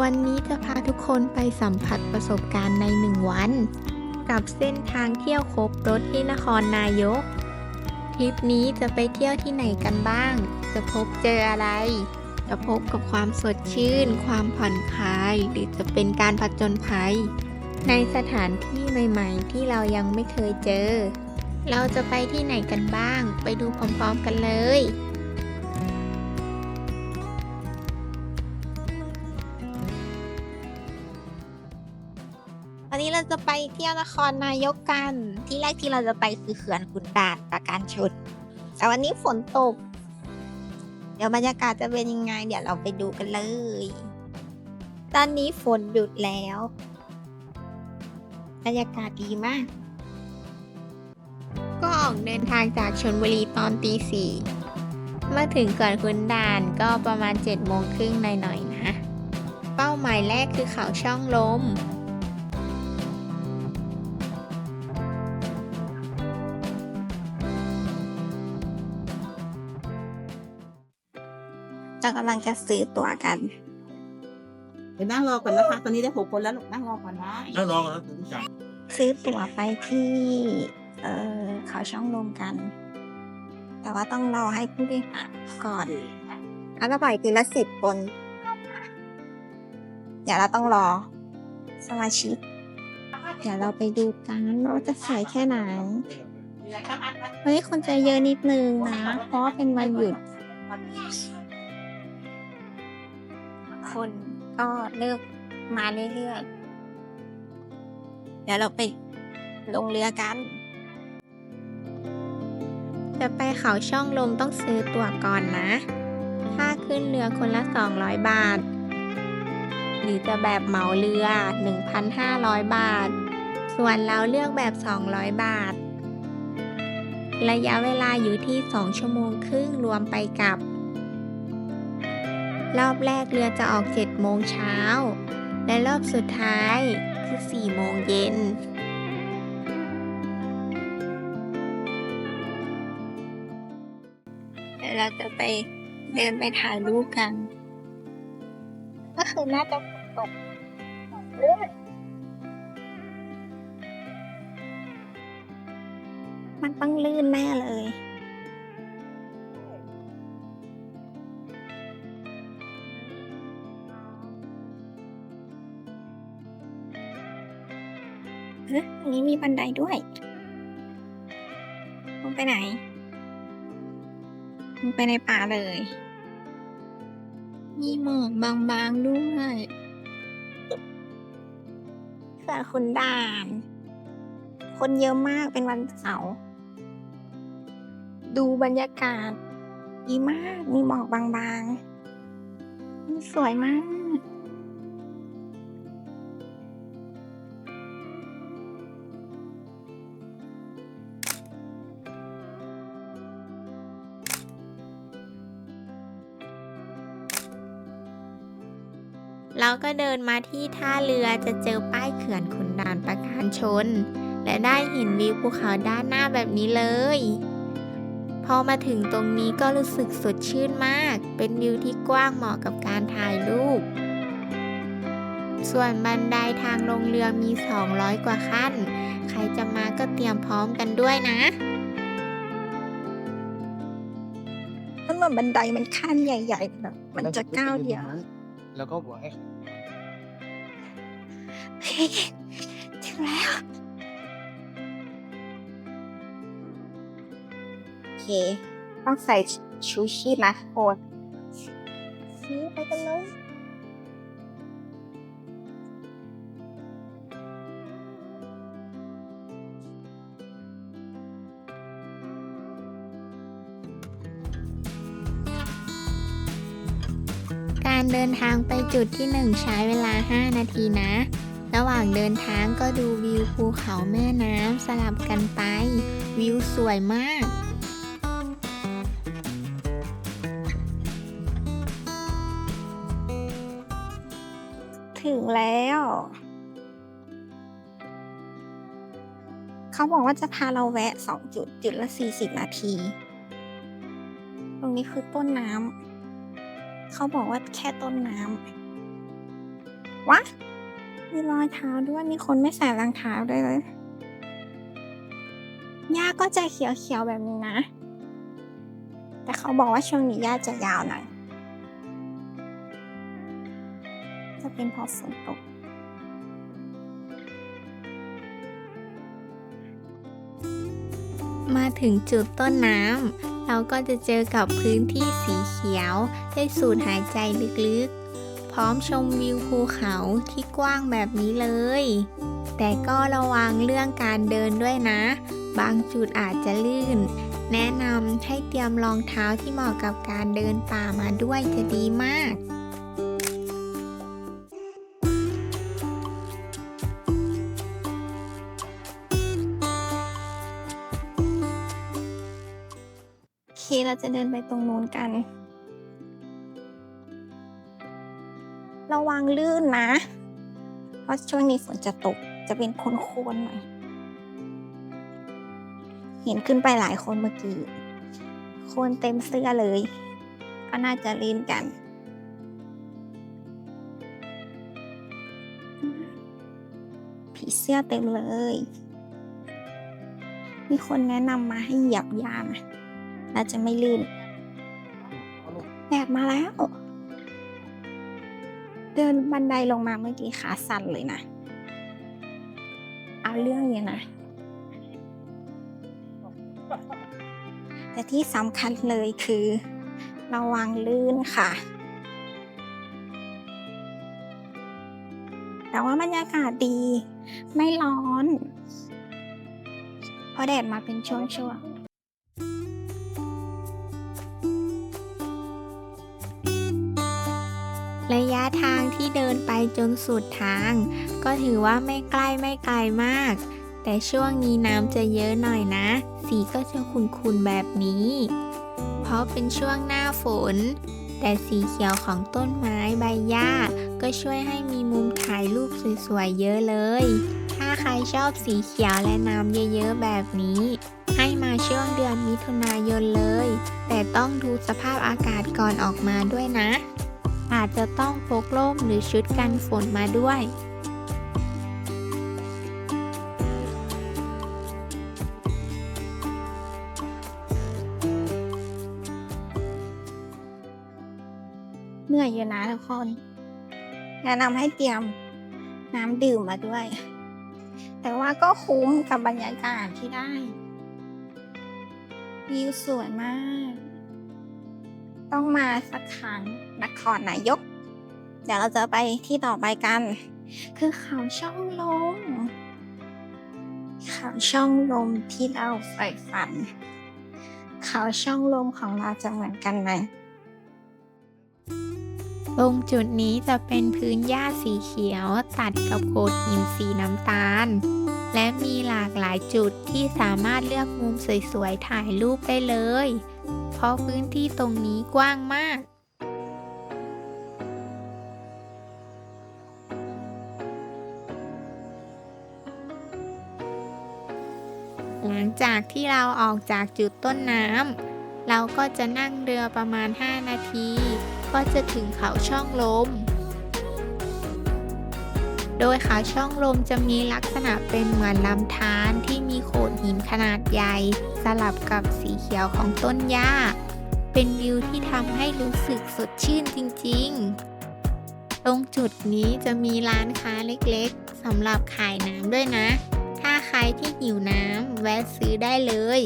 วันนี้จะพาทุกคนไปสัมผัสประสบการณ์ในหนึ่งวัน กับเส้นทางเที่ยวครบรถที่นครนายก ทริปนี้จะไปเที่ยวที่ไหนกันบ้าง จะพบเจออะไร จะพบกับความสดชื่น ความผ่อนคลาย หรือจะเป็นการผจญภัย ในสถานที่ใหม่ ๆ ที่เรายังไม่เคยเจอ เราจะไปที่ไหนกันบ้าง ไปดูพร้อม ๆ กันเลย วันนี้เราจะไปเที่ยวนครนายกกัน ที่แรกที่เราจะไปคือเขื่อนขุนด่านประการชน แต่วันนี้ฝนตก เดี๋ยวบรรยากาศจะเป็นยังไง เดี๋ยวเราไปดูกันเลย ตอนนี้ฝนหยุดแล้ว บรรยากาศดีมาก ก็ออกเดินทางจากชนบุรีตอนตีสี่มาถึงเขื่อนขุนด่านก็ประมาณ7จ็ดโมงครึ่งหน่อยๆนะ เป้าหมายแรกคือเขาช่องลม เรากำลังจะซื้อตั๋วกันเดี๋ยวนั่งรอก่อนนะคะ ตอนนี้ได้หกคนแล้วลูกนั่งรอก่อนนะ นั่งรอกันแล้วถึงจังซื้อตั๋วไปที่ เออเขาช่องลมกัน แต่ว่าต้องรอให้ผู้บริหารก่อนแล้วก็ปล่อยทีละสิบคน เดี๋ยวเราต้องรอ สมาชิก เดี๋ยวเราไปดูกันว่าจะสวยแค่ไหนวันนี้คนจะเยอะนิดนึงนะ เพราะว่าเป็นวันหยุด คนก็เริ่มมาเรื่อยๆเดี๋ยวเราไปลงเรือกัน จะไปเขาช่องลมต้องซื้อตั๋วก่อนนะ ค่าขึ้นเรือคนละ 200 บาท หรือจะแบบเหมาเรือ 1,500 บาท ส่วนเราเลือกแบบ 200 บาท ระยะเวลาอยู่ที่ 2 ชั่วโมงครึ่งรวมไปกับ รอบแรกเรือจะออก 7 โมงเช้า และรอบสุดท้ายคือ 4 โมงเย็น เดี๋ยวเราจะไปเดินไปถ่ายรูปกัน ก็คือน่าจะฝนตกเรื่อยมันต้องลื่นแน่เลย เฮ้ยอันนี้มีบันไดด้วยลงไปไหนลงไปในป่าเลย มีหมอกบางๆด้วยเขื่อนขุนด่าน คนเยอะมากเป็นวันเสาร์ดูบรรยากาศ ดีมาก มีหมอกบางๆมันสวยมาก เราก็เดินมาที่ท่าเรือจะเจอป้ายเขื่อนขุนด่านประการชน และได้เห็นวิวภูเขาด้านหน้าแบบนี้เลย พอมาถึงตรงนี้ก็รู้สึกสดชื่นมาก เป็นวิวที่กว้างเหมาะกับการถ่ายรูป ส่วนบันไดทางลงเรือมี 200 กว่าขั้น ใครจะมาก็เตรียมพร้อมกันด้วยนะมันเหมือนบันไดมันขั้นใหญ่ๆแบบมันจะก้าวเดียว แล้วก็บอกให้ เฮ้ยถึงแล้ว โอเค ต้องใส่ชูชีพนะโอนซื้อไปกันเลยการเดินทางไปจุดที่หนึ่งใช้เวลา 5 นาทีนะ ระหว่างเดินทางก็ดูวิวภูเขาแม่น้ำสลับกันไป วิวสวยมากถึงแล้ว เขาบอกว่าจะพาเราแวะสองจุด จุดละ40นาที ตรงนี้คือต้นน้ำ เขาบอกว่าแค่ต้นน้ำวะ มีรอยเท้าด้วยมีคนไม่ใส่รองเท้าด้วยเลยหญ้าก็จะเขียวๆแบบนี้นะ แต่เขาบอกว่าช่วงนี้หญ้าจะยาวหน่อยจะเป็นเพอฝนตกมาถึงจุดต้นน้ำเราก็จะเจอกับพื้นที่สีเขียว ได้สูดหายใจลึกๆ พร้อมชมวิวภูเขาที่กว้างแบบนี้เลย แต่ก็ระวังเรื่องการเดินด้วยนะ บางจุดอาจจะลื่น แนะนำให้เตรียมรองเท้าที่เหมาะกับการเดินป่ามาด้วยจะดีมากโอเคเราจะเดินไปตรงนู้นกัน ระวังลื่นนะ เพราะช่วงนี้ฝนจะตกจะเป็นโคนๆหน่อย เห็นขึ้นไปหลายคนเมื่อกี้ คนเต็มเสื้อเลย ก็น่าจะลื่นกันผีเสื้อเต็มเลย มีคนแนะนำมาให้เหยียบยานะน่าจะไม่ลื่นแดดมาแล้ว เดินบันไดลงมาเมื่อกี้ขาสั่นเลยนะ เอาเรื่องอยู่นะ แต่ที่สำคัญเลยคือระวังลื่นค่ะ แต่ว่าบรรยากาศดี ไม่ร้อน เพราะแดดมาเป็นช่วงๆ นไปจนสุดทาง ก็ถือว่าไม่ใกล้ไม่ไกลมาก แต่ช่วงนี้น้ำจะเยอะหน่อยนะ สีก็จะขุ่นๆแบบนี้ เพราะเป็นช่วงหน้าฝน แต่สีเขียวของต้นไม้ใบหญ้า ก็ช่วยให้มีมุมถ่ายรูปสวยๆเยอะเลย ถ้าใครชอบสีเขียวและน้ำเยอะๆแบบนี้ ให้มาช่วงเดือนมิถุนายนเลย แต่ต้องดูสภาพอากาศก่อนออกมาด้วยนะ อาจจะต้องพกร่มหรือชุดกันฝนมาด้วย เหนื่อยอยู่นะทุกคนแนะนำให้เตรียมน้ำดื่มมาด้วย แต่ว่าก็คุ้มกับบรรยากาศที่ได้วิวสวยมาก ต้องมาสักครั้งนครนายก เดี๋ยวเราจะไปที่ต่อไปกัน คือเขาช่องลมเขาช่องลมที่เราใฝ่ฝัน เขาช่องลมของเราจะเหมือนกันไหมตรงจุดนี้จะเป็นพื้นหญ้าสีเขียว ตัดกับโขดหินสีน้ำตาล และมีหลากหลายจุดที่สามารถเลือกมุมสวยๆถ่ายรูปได้เลย ราะพื้นที่ตรงนี้กว้างมากหลังจากที่เราออกจากจุดต้นน้ำเราก็จะนั่งเรือประมาณ 5 นาที ก็จะถึงเขาช่องลม โดยเขาช่องลมจะมีลักษณะเป็นเหมือนลำธารที่มีโขดหินขนาดใหญ่ สลับกับสีเขียวของต้นหญ้า เป็นวิวที่ทำให้รู้สึกสดชื่นจริง ๆ ตรงจุดนี้จะมีร้านค้าเล็กๆสำหรับขายน้ำด้วยนะ ถ้าใครที่หิวน้ำแวะซื้อได้เลย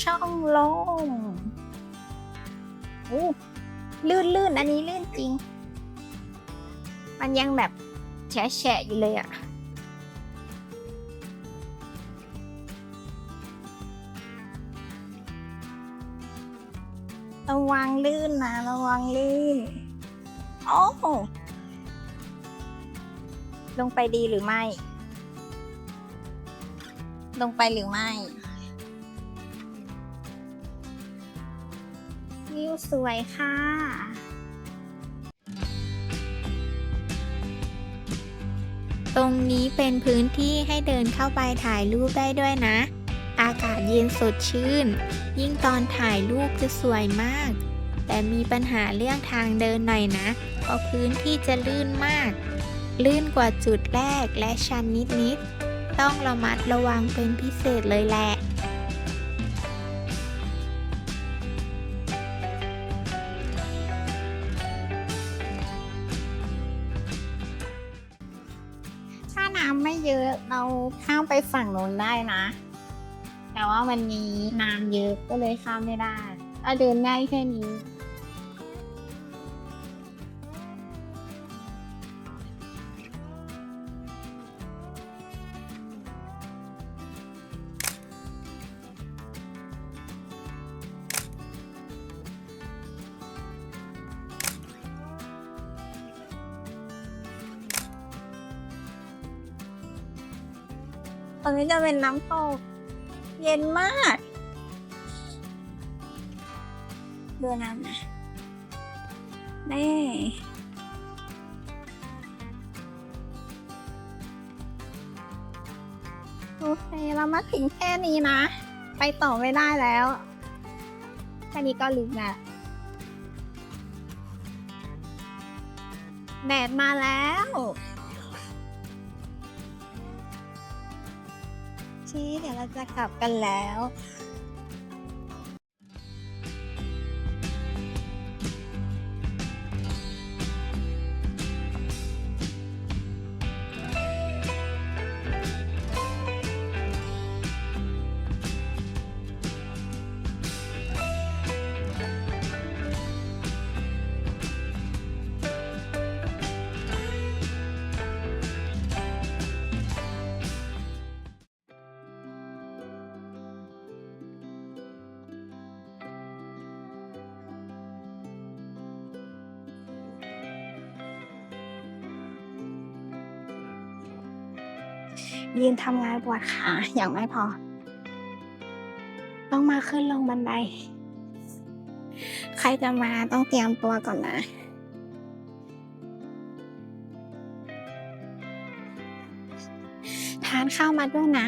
ช่องลมโอ้ลื่นลื่นอันนี้ลื่นจริง มันยังแบบแฉะแฉะอยู่เลยอะระวังลื่นนะ ระวังลื่น โอ้ลงไปดีหรือไม่ ลงไปหรือไม่ วิวสวยค่ะ ตรงนี้เป็นพื้นที่ให้เดินเข้าไปถ่ายรูปได้ด้วยนะ อากาศเย็นสดชื่น ยิ่งตอนถ่ายรูปจะสวยมาก แต่มีปัญหาเรื่องทางเดินหน่อยนะ เพราะพื้นที่จะลื่นมาก ลื่นกว่าจุดแรกและชันนิดๆ ต้องระมัดระวังเป็นพิเศษเลยแหละ ข้ามไปฝั่งโน้นได้นะ แต่ว่าวันนี้น้ำเยอะก็เลยข้ามไม่ได้ก็เดินได้แค่นี้ รงนี้จะเป็นน้ำตกเย็นมาก ดูน้ำนะนี่โอเค เรามาถึงแค่นี้นะ ไปต่อไม่ได้แล้ว แค่นี้ก็ลึกนะแดดมาแล้ว เดี๋ยวเราจะกลับกันแล้ว ยืนทำงานปวดขาอย่างไม่พอ ต้องมาขึ้นลงบันได ใครจะมาต้องเตรียมตัวก่อนนะ ทานข้าวมาด้วยนะ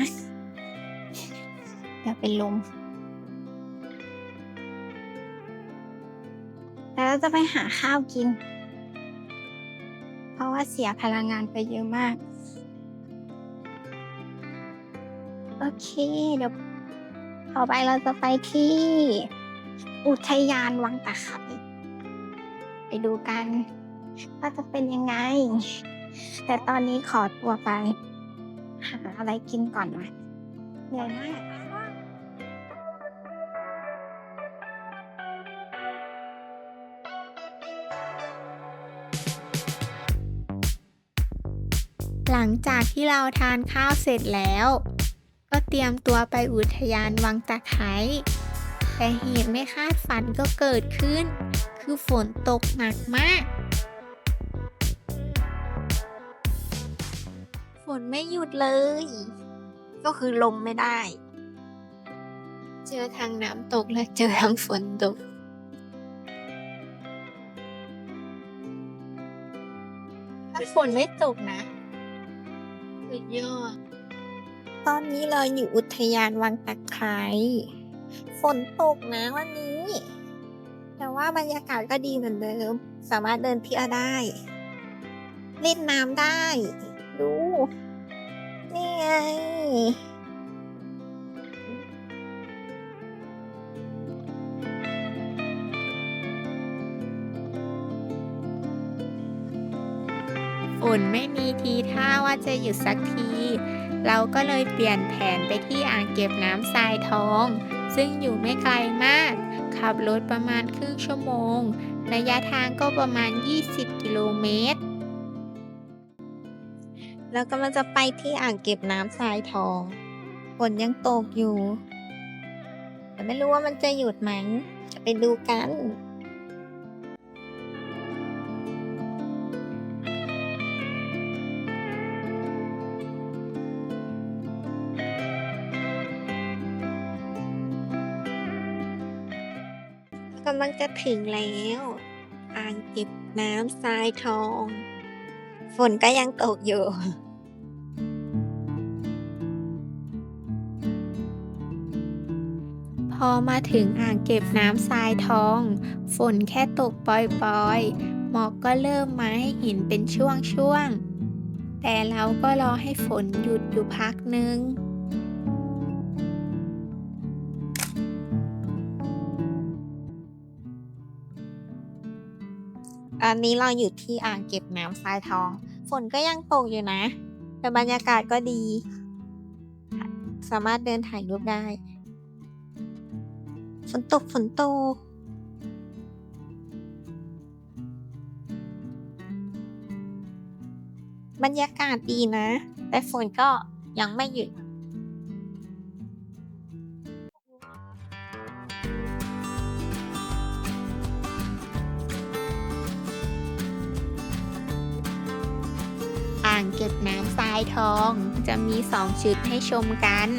อย่าเป็นลมแล้วจะไปหาข้าวกิน เพราะว่าเสียพลังงานไปเยอะมาก เคเดี๋ยวต่อไปเราจะไปที่ อุทยานวังตะไคร้ไปดูกันว่าจะเป็นยังไง แต่ตอนนี้ขอตัวไป หาอะไรกินก่อนนะเหนื่อยมากหลังจากที่เราทานข้าวเสร็จแล้ว เตรียมตัวไปอุทยานวังตะไคร้แต่เหตุไม่คาดฝันก็เกิดขึ้น คือฝนตกหนักมาก ฝนไม่หยุดเลย ก็คือลงไม่ได้ เจอทางน้ำตกและเจอทางฝนตกถ้าฝนไม่ตกนะสุดยอด ตอนนี้เราอยู่อุทยานวังตะไคร้ฝนตกนะวันนี้ แต่ว่าบรรยากาศก็ดีเหมือนเดิม สามารถเดินเที่ยวได้ เล่นน้ำได้ ดู นี่ไง ฝนไม่มีทีท่าว่าจะหยุดสักที เราก็เลยเปลี่ยนแผนไปที่อ่างเก็บน้ำทรายทอง ซึ่งอยู่ไม่ไกลมาก ขับรถประมาณครึ่งชั่วโมง ระยะทางก็ประมาณ 20 กิโลเมตรแล้วก็มันจะไปที่อ่างเก็บน้ำทรายทองฝนยังตกอยู่ แต่ไม่รู้ว่ามันจะหยุดไหมจะไปดูกัน กำลังจะถึงแล้ว อ่างเก็บน้ำทรายทอง ฝนก็ยังตกอยู่พอมาถึงอ่างเก็บน้ำทรายทอง ฝนแค่ตกปล่อยๆ หมอกก็เริ่มมาให้หินเป็นช่วงๆ แต่เราก็รอให้ฝนหยุดอยู่พักนึง อนนี้เราอยู่ที่อ่างเก็บน้ำทรายทอง ฝนก็ยังตกอยู่นะ แต่บรรยากาศก็ดี สามารถเดินถ่ายรูปได้ ฝนตกฝนตกบรรยากาศดีนะ แต่ฝนก็ยังไม่หยุด องจะมีสองชุดให้ชมกัน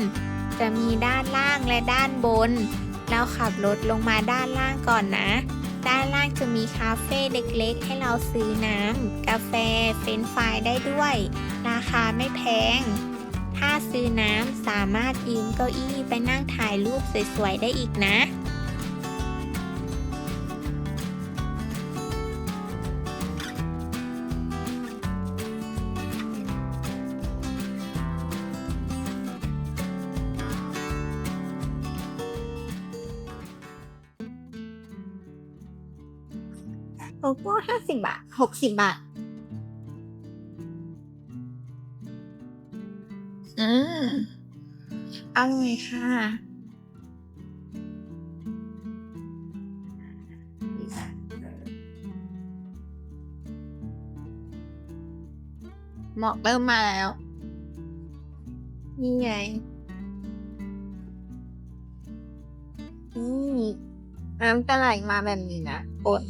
จะมีด้านล่างและด้านบน เราขับรถลงมาด้านล่างก่อนนะ ด้านล่างจะมีคาเฟ่เล็กๆ ให้เราซื้อน้ำกาแฟ เฟรนฟรายได้ด้วย ราคาไม่แพง ถ้าซื้อน้ำสามารถยืมเก้าอี้ไปนั่งถ่ายรูปสวยๆ ได้อีกนะ โกโก้ห้าสิบบาทหกสิบบาทอืมอร่อยค่ะ หมอกเริ่มมาแล้ว นี่ไงนี่น้ำจะไหลมาแบบนี้นะโอน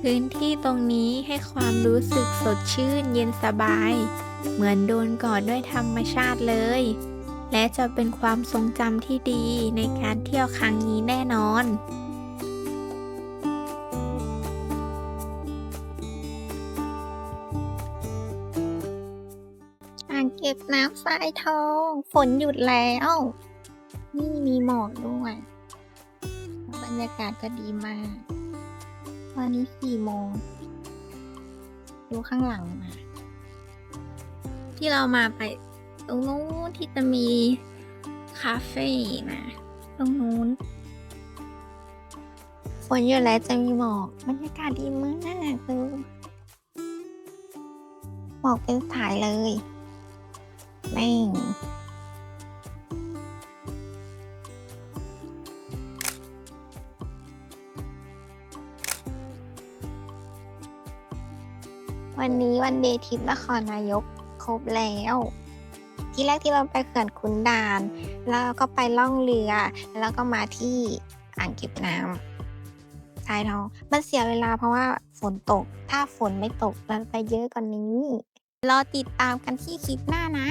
พื้นที่ตรงนี้ให้ความรู้สึกสดชื่นเย็นสบาย เหมือนโดนกอดด้วยธรรมชาติเลย และจะเป็นความทรงจำที่ดีในการเที่ยวครั้งนี้แน่นอนอ่างเก็บน้ำทรายทอง ฝนหยุดแล้ว นี่มีหมอกด้วย บรรยากาศก็ดีมาก วันนี้สี่โมง ดูข้างหลังมาที่เรามาไปตรงนู้นที่จะมีคาเฟ่นะ ตรงนู้นฝนหยุดแล้วจะมีหมอกบรรยากาศดีมากเลยหมอกเป็นสายเลยแม่ง วันนี้วันเดย์ทริปนครนายกครบแล้ว ที่แรกที่เราไปเขื่อนขุนด่าน แล้วก็ไปล่องเรือ แล้วก็มาที่อ่างเก็บน้ำทายทองมันเสียเวลาเพราะว่าฝนตก ถ้าฝนไม่ตกเราไปเยอะกว่านนี้ รอติดตามกันที่คลิปหน้านะ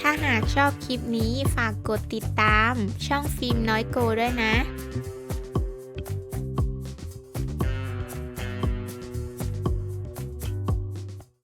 ถ้าหากชอบคลิปนี้ฝากกดติดตาม ช่องฟิล์มน้อยโกด้วยนะ